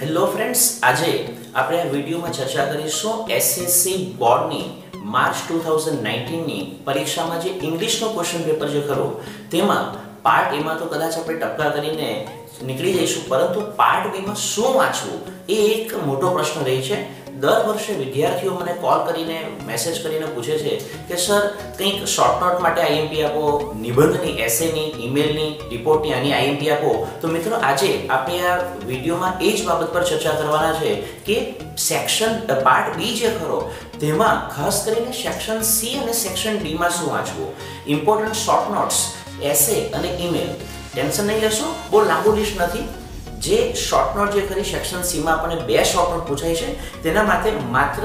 Hello friends આજે આપણે આ વિડીયોમાં ચર્ચા કરીશું એસએસસી બોર્ડની માર્ચ ટુ થાઉઝન્ડ નાઇન્ટીનની પરીક્ષામાં જે ઇંગ્લિશનો ક્વેશ્ચન પેપર જે ખરો, તેમાં પાર્ટ એમાં તો કદાચ આપણે ટપકા કરીને નીકળી જઈશું, પરંતુ પાર્ટ બીમાં શું વાંચવું એ એક મોટો પ્રશ્ન રહી છે. દર વર્ષે વિદ્યાર્થીઓ મને કોલ કરીને મેસેજ કરીને પૂછે છે કે સર કંઈક શોર્ટ નોટ માટે આઈએમપી આપો, નિબંધની એસેની ઈમેલની રિપોર્ટની આની આઈએમપી આપો. તો મિત્રો, આજે આપણે આ વિડીયોમાં એ જ બાબત પર ચર્ચા કરવાના છે કે સેક્શન પાર્ટ બી જે ખરો, તેમાં ખાસ કરીને સેક્શન સી અને સેક્શન ડીમાં શું વાંચવું? ઇમ્પોર્ટન્ટ શોર્ટ નોટ્સ એસે અને ઈમેલ ટેન્શન નહીં લેશો, બહુ લાંબુ લિસ્ટ નથી. જે શોર્ટ નોટ જે ખરી સેક્શન સીમાં આપણને બે શોર્ટ નોટ પૂછાય છે, તેના માટે માત્ર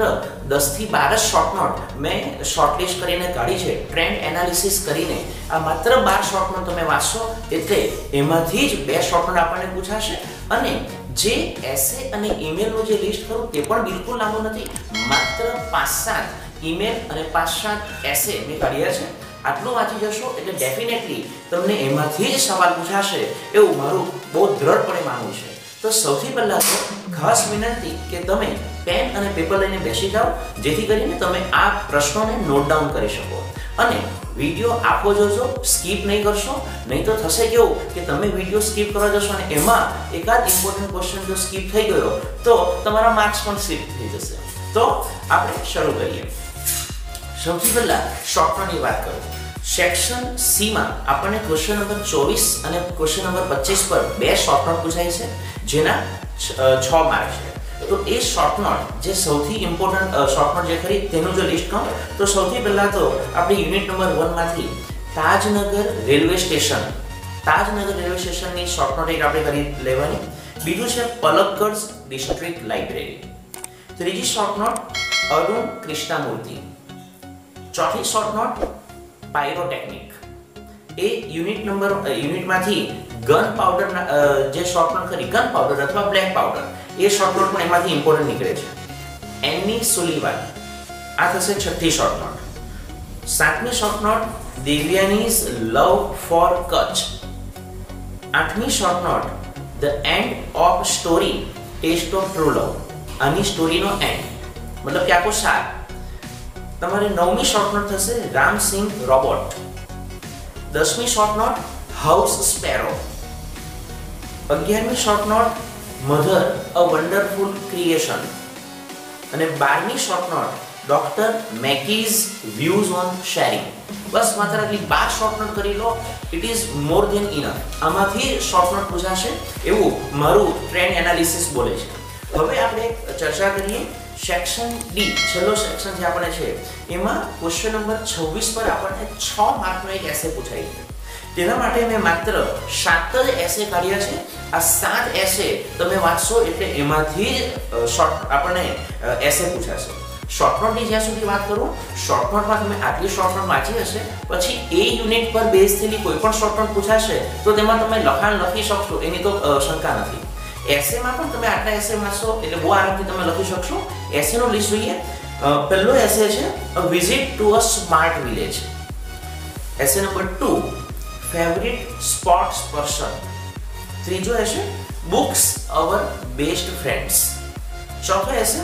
દસથી બાર જ શોર્ટ નોટ મેં શોર્ટલિસ્ટ કરીને કાઢી છે ટ્રેન્ડ એનાલિસિસ કરીને. આ માત્ર બાર શોર્ટ નોટ તમે વાંચશો, એટલે એમાંથી જ બે શોર્ટ નોટ આપણને પૂછાશે. અને જે એસે અને ઈમેલનું જે લિસ્ટ કરું તે પણ બિલકુલ લાંબુ નથી. માત્ર પાંચ સાત ઈમેલ અને પાંચ સાત એસે મેં કાઢ્યા છે. આટલું વાંચી જશો એટલે ડેફિનેટલી તમને એમાંથી જ સવાલ પૂછાશે એવું મારું બહુ દ્રઢપણે માનવું છે. તો સૌથી પહેલાં તો ખાસ વિનંતી કે તમે પેન અને પેપર લઈને બેસી જાઓ, જેથી કરીને તમે આ પ્રશ્નોને નોટ ડાઉન કરી શકો. અને વીડિયો આખો જોજો સ્કીપ નહીં કરશો. નહીં તો થશે કેવું કે તમે વીડિયો સ્કીપ કરવા જશો અને એમાં એકાદ ઇમ્પોર્ટન્ટ ક્વેશ્ચન જો સ્કીપ થઈ ગયો, તો તમારા માર્ક્સ પણ સ્કીપ થઈ જશે. તો આપણે શરૂ કરીએ. સૌથી પહેલાં શોર્ટકટની વાત કરું. સેક્શન સી માં આપણને ક્વેશ્ચન નંબર ચોવીસ અને ક્વેશ્ચન નંબર પચીસ પર બે શોર્ટ નોટ પૂછાય છે, જેના છ માર્ક છે તો એ શોર્ટ નોટ જે સૌથી ઇમ્પોર્ટન્ટ શોર્ટ નોટ જે ખરી, તેનું જો લિસ્ટ કહું તો સૌથી પહેલા તો આપણે unit number વનમાંથી Tajnagar railway station, Tajnagar railway સ્ટેશનની શોર્ટ નોટ એક આપણે કરી લેવાની. બીજું છે પલક્કડ ડિસ્ટ્રિક્ટ લાઇબ્રેરી ત્રીજી શોર્ટ નોટ અરુણ કૃષ્ણમૂર્તિ. ચોથી શોર્ટ નોટ પાયરોટેકનિક એ યુનિટ નંબર યુનિટમાંથી ગન પાવડર જે શોર્ટ નોટ કરી ગન પાવડર અથવા બ્લેક પાવડર એ શોર્ટ નોટ પણ એમાંથી ઇમ્પોર્ટન્ટ નીકળે છે. એની સુલીવાન આ થશે છઠ્ઠી શોર્ટ નોટ સાતમી short note Divyani's love for Kutch આઠમી short note the end of story test of true love આની સ્ટોરીનો એન્ડ મતલબ કે આખો સાર. તમારે નવમી શોર્ટ નોટ થશે રામસિંહ રોબોટ. દસમી શોર્ટ નોટ હાઉસ સ્પેરો અગિયારમી short note mother a wonderful creation અને બારમી short note doctor Mackey's views on sharing બસ, માત્ર આટલી બાર શોર્ટ કરી લો it is more than enough આમાંથી શોર્ટ નોટ પૂછાશે, એવું મારું ટ્રેન્ડ એનાલિસિસ બોલે છે. હવે આપણે ચર્ચા કરીએ સેક્શન ડી છેલ્લો સેક્શન જે આપણે છે, એમાં ક્વેશ્ચન નંબર 26 પર આપણને 6 માર્કનો એક એસે પૂછાઈ છે. તેના માટે મેં માત્ર સાત જ એસે કાઢ્યા છે. આ સાત એસે તમે વાંચશો એટલે એમાંથી જ શોર્ટ આપણને એસે પૂછાશે. શોર્ટ નોટની જ્યાં સુધી વાત કરું શોર્ટ નોટમાં તમે આટલી શોર્ટ નોટ વાંચી હશે, પછી એ યુનિટ પર બેઝ થયેલી કોઈ પણ શોર્ટ નોટ પૂછાશે, તો તેમાં તમે લખાણ લખી શકશો, એની તો શંકા નથી. એસેમાં પણ તમે આટલા એસે વાંચશો એટલે બહુ આરામથી તમે લખી શકશો એસેનો લિસ્ટ જોઈએ પહેલો એસે છે visit to a smart village essay number two favourite sports person ત્રીજો essay books our best friends ચોથો એસે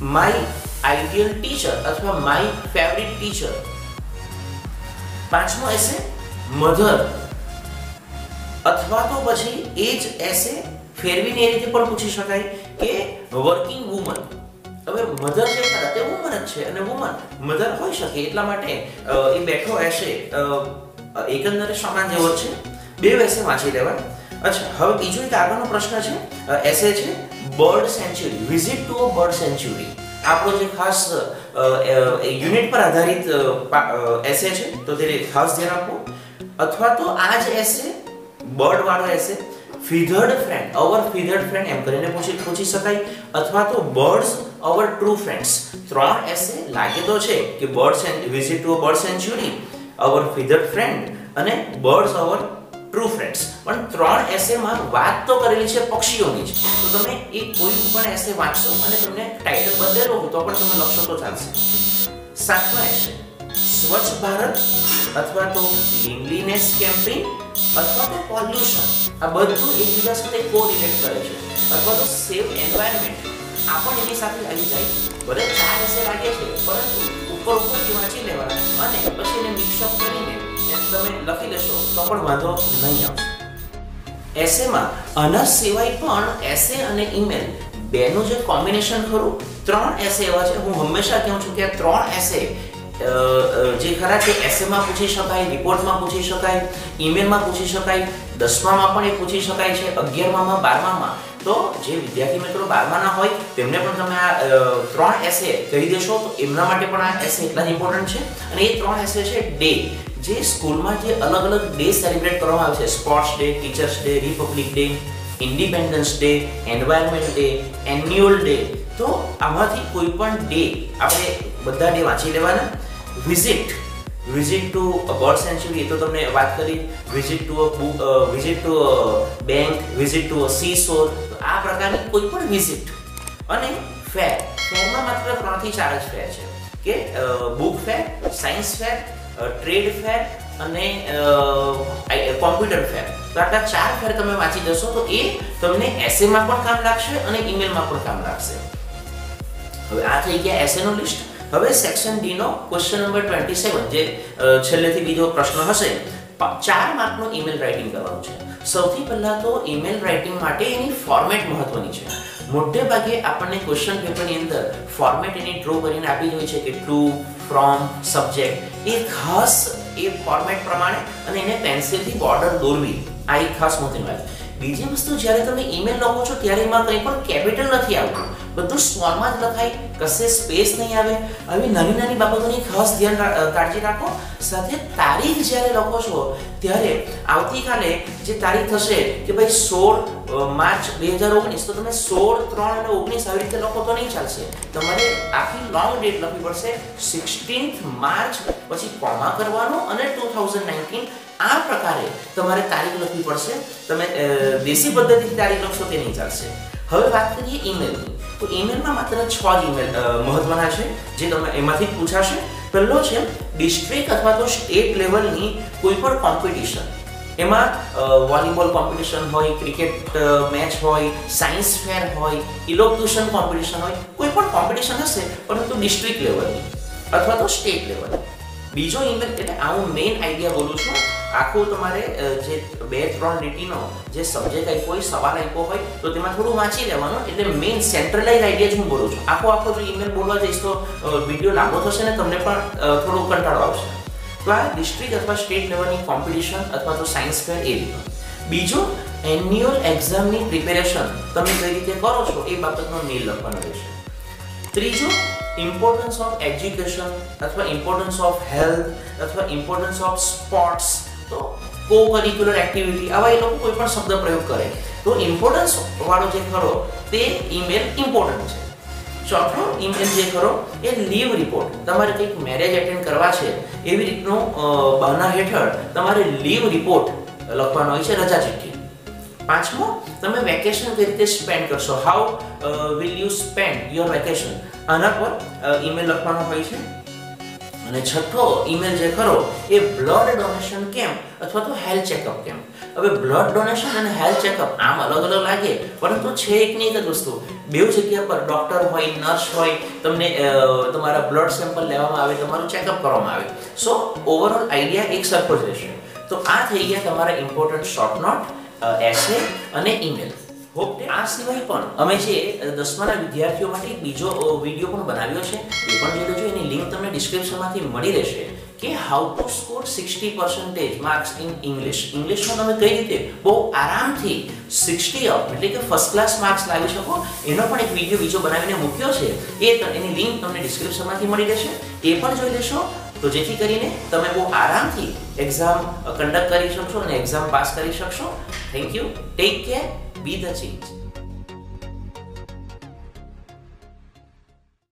માય આઈડિયલ ટીચર અથવા માય ફેવરિટ ટીચર પાંચમો એસે મધર અથવા તો પછી એ જ એસે ફેરવીને એ રીતે પણ પૂછી શકાય કે વર્કિંગ વુમન હવે મધર જે ખરા તે વુમન જ છે અને વુમન મધર હોઈ શકે એટલા માટે એ બેઠો એસે એકંદરે સમાન જેવો છે. બે વેસે વાંચી લેવા અચ્છા, હવે બીજો એક આગળનો પ્રશ્ન છે એસે છે bird sanctuary visit to a bird sanctuary આપણો જે ખાસ યુનિટ પર આધારિત એસે છે, તો તે ખાસ ધ્યાન આપો. અથવા તો આ જ એસે બર્ડ વાળો એસે ફીધર્ડ ફ્રેન્ડ અવર ફીધર્ડ ફ્રેન્ડ એમ કરીને પૂછી પૂછી શકાય. અથવા તો બર્ડ્સ અવર ટ્રુ ફ્રેન્ડ્સ ત્રણ એસે લાગે તો છે કે birds and visit to bird sanctuary our feathered friend અને બર્ડ્સ અવર ટ્રુ ફ્રેન્ડ્સ પણ ત્રણ એસેમાં વાત તો કરેલી છે પક્ષીઓની જ. તો તમે એ કોઈ પણ એસે વાંચશો અને તમને ટાઇટલ બદલેલો હોય તો પણ તમે લખશો તો ચાલશે. સાતમા એસે, સ્વચ્છ ભારત અથવા તો લિંગલીનેસ કેમ્પેઇન અથવા તો પોલ્યુશન આ બધું એકબીજા સાથે કોરિલેટ કરે છે. અથવા તો સેમ એન્વાયરમેન્ટ આ પણ એની સાથે આવી જાય. ભલે ચાર એસે લાગે છે, પરંતુ ઉપર ઉપરથી વાંચી લેવાના. અને પછી એને મિક્સઅપ કરીને તમે લખી લેશો, તો પણ વાંધો નહીં આવે. એસેમાં આના સિવાય પણ એસે અને ઈમેલ બેનું જે કોમ્બિનેશન ખરું, ત્રણ એસે એવા છે. હું હંમેશા કહું છું કે ત્રણ એસે જે ખરા તે એસેમાં પૂછી શકાય, રિપોર્ટમાં પૂછી શકાય, ઈમેલમાં પૂછી શકાય, દસમામાં પણ એ પૂછી શકાય છે અગિયારમાં બારમામાં. તો જે વિદ્યાર્થી મિત્રો બારમાના હોય, તેમને પણ તમે આ ત્રણ એસે કહી દેશો, તો એમના માટે પણ આ એસે એટલા જ ઇમ્પોર્ટન્ટ છે. અને એ ત્રણ એસે છે ડે જે સ્કૂલમાં જે અલગ અલગ ડે સેલિબ્રેટ કરવામાં આવે છે sports day teachers day republic day independence day environment day annual day તો આમાંથી કોઈ પણ ડે આપણે બધા ડે વાંચી લેવાના. Visit visit to bird sanctuary એ તો તમને વાત કરી. Visit to book visit to bank visit to sea shore આ પ્રકારની કોઈ પણ વિઝિટ અને ફેર ફેરમાં માત્ર ત્રણથી ચાર જ ફેર છે. કે book fair science fair trade fair અને કોમ્પ્યુટર ફેર તો આટલા ચાર ફેર તમે વાંચી જશો તો એ તમને એસેમાં પણ કામ લાગશે અને ઈમેલમાં પણ કામ લાગશે. હવે આ થઈ ગયા એસેનો લિસ્ટ હવે સેક્શન ડી નો ક્વેશ્ચન નંબર 27 જે છેલ્લેથી બીજો પ્રશ્ન હશે ચાર માર્કનો ઈમેલ રાઇટિંગ કરવાનું છે. સૌથી પહેલા તો ઈમેલ રાઇટિંગ માટે એની ફોર્મેટ મહત્વની છે. મોટે ભાગે આપણને ક્વેશ્ચન પેપરની અંદર ફોર્મેટ એની ડ્રો કરીને આપી હોય છે કે ટુ ફ્રોમ સબ્જેક્ટ એ ખાસ એ ફોર્મેટ પ્રમાણે અને એને પેન્સિલથી બોર્ડર દોરવી. આ એક ખાસ મહત્વની વાત. બીજી વસ્તુ, જ્યારે તમે ઈમેલ લખો છો, ત્યારે એમાં કંઈ પણ કેપિટલ નથી આવતું. બધું સ્મોલમાં જ લખાય, કશે સ્પેસ નહીં આવે. આવી નાની નાની બાબતોની ખાસ ધ્યાન કાળજી રાખો. સાથે તારીખ જ્યારે લખો છો, ત્યારે આવતીકાલે જે તારીખ થશે કે ભાઈ સોળ માર્ચ બે હજાર ઓગણીસ, તો તમે સોળ, ત્રણ અને ઓગણીસ આવી રીતે લખો તો નહીં ચાલશે. તમારે આખી લોંગ ડેટ લખવી પડશે. સિક્સટીન્થ માર્ચ, પછી કોમા કરવાનો અને ટુ થાઉઝન્ડ નાઇન્ટીન આ પ્રકારે તમારે તારીખ લખવી પડશે. તમે દેશી પદ્ધતિથી તારીખ લખશો તે નહીં ચાલશે. હવે વાત કરીએ ઈમેલની તો ઈમેલમાં માત્ર છ જ ઈમેલ મહત્વના છે, જે તમે એમાંથી પૂછાશે. પહેલો છે ડિસ્ટ્રિક્ટ અથવા તો સ્ટેટ લેવલની કોઈ પણ કોમ્પિટિશન એમાં વોલીબોલ કોમ્પિટિશન હોય ક્રિકેટ મેચ હોય સાયન્સ ફેર હોય ઇલોક્યુશન કોમ્પિટિશન હોય, કોઈ પણ કોમ્પિટિશન હશે, પરંતુ ડિસ્ટ્રિક્ટ લેવલની અથવા તો સ્ટેટ લેવલ બીજો ઈમેલ એટલે હું મેઇન આઈડિયા બોલું છું આખું તમારે જે બે ત્રણ લીટીનો જે સબ્જેક્ટ આપ્યો હોય સવાલ આપ્યો હોય, તો તેમાં થોડું વાંચી લેવાનું. એટલે મેઇન સેન્ટ્રલાઇઝ આઈડિયા જ હું બોલું છું. આખો આખો જો ઈમેલ બોલવા જઈશ તો વીડિયો લાંબો થશે ને તમને પણ થોડો કંટાળો આવશે. તો આ ડિસ્ટ્રિક્ટ અથવા સ્ટેટ લેવલની કોમ્પિટિશન અથવા તો સાયન્સ ફેર એ રીતનું. બીજું એન્યુઅલ એક્ઝામની પ્રિપેરેશન તમે કઈ રીતે કરો છો એ બાબતનો મેલ લખવાનો રહેશે. ત્રીજું ઇમ્પોર્ટન્સ ઓફ એજ્યુકેશન અથવા ઇમ્પોર્ટન્સ ઓફ હેલ્થ અથવા ઇમ્પોર્ટન્સ ઓફ સ્પોર્ટ્સ તો કો કરિક્યુલર એક્ટિવિટી આવા એ લોકો કોઈ પણ શબ્દ પ્રયોગ કરે. તો ઇમ્પોર્ટન્સ વાળો જે ખરો તે ઈમેલ ઇમ્પોર્ટન્ટ છે. ચોથો ઈમેલ જે ખરો એ લીવ રિપોર્ટ તમારે કંઈક મેરેજ એટેન્ડ કરવા છે, એવી રીતનો બહાના હેઠળ તમારે લીવ રિપોર્ટ લખવાનો હોય છે રજા ચિઠ્ઠી પાંચમો, તમે વેકેશન કઈ રીતે સ્પેન્ડ કરશો? How will you spend your vacation આના પર ઈમેલ લખવાનો હોય છે. અને છઠ્ઠો ઈમેલ જે ખરો એ બ્લડ ડોનેશન કેમ્પ અથવા તો હેલ્થ ચેકઅપ કેમ્પ હવે બ્લડ ડોનેશન અને હેલ્થ ચેકઅપ આમ અલગ અલગ લાગે, પરંતુ છે એક નહીં એક દોસ્તો બે જગ્યા પર ડોક્ટર હોય નર્સ હોય, તમને તમારા બ્લડ સેમ્પલ લેવામાં આવે, તમારું ચેકઅપ કરવામાં આવે. સો ઓવરઓલ આઈડિયા એક સરખો જ રહેશે. તો આ થઈ ગયા તમારા ઇમ્પોર્ટન્ટ શોર્ટ નોટ એસે અને ઈમેલ હોપ આ સિવાય પણ અમે જે દસમાના વિદ્યાર્થીઓ માટે એક બીજો વીડિયો પણ બનાવ્યો છે, એ પણ જોઈ લેજો એની લિંક તમને ડિસ્ક્રિપ્શનમાંથી મળી રહેશે, કે how to score sixty percentage marks in English ઇંગ્લિશમાં તમે કઈ રીતે બહુ આરામથી સિક્સટી અપ એટલે કે ફર્સ્ટ ક્લાસ માર્ક્સ લાવી શકો, એનો પણ એક વીડિયો બીજો બનાવીને મૂક્યો છે, એ એની લિંક તમને ડિસ્ક્રિપ્શનમાંથી મળી રહેશે, એ પણ જોઈ લેશો, તો જેથી કરીને તમે બહુ આરામથી એક્ઝામ કન્ડક્ટ કરી શકશો અને એક્ઝામ પાસ કરી શકશો. Thank you take care be the change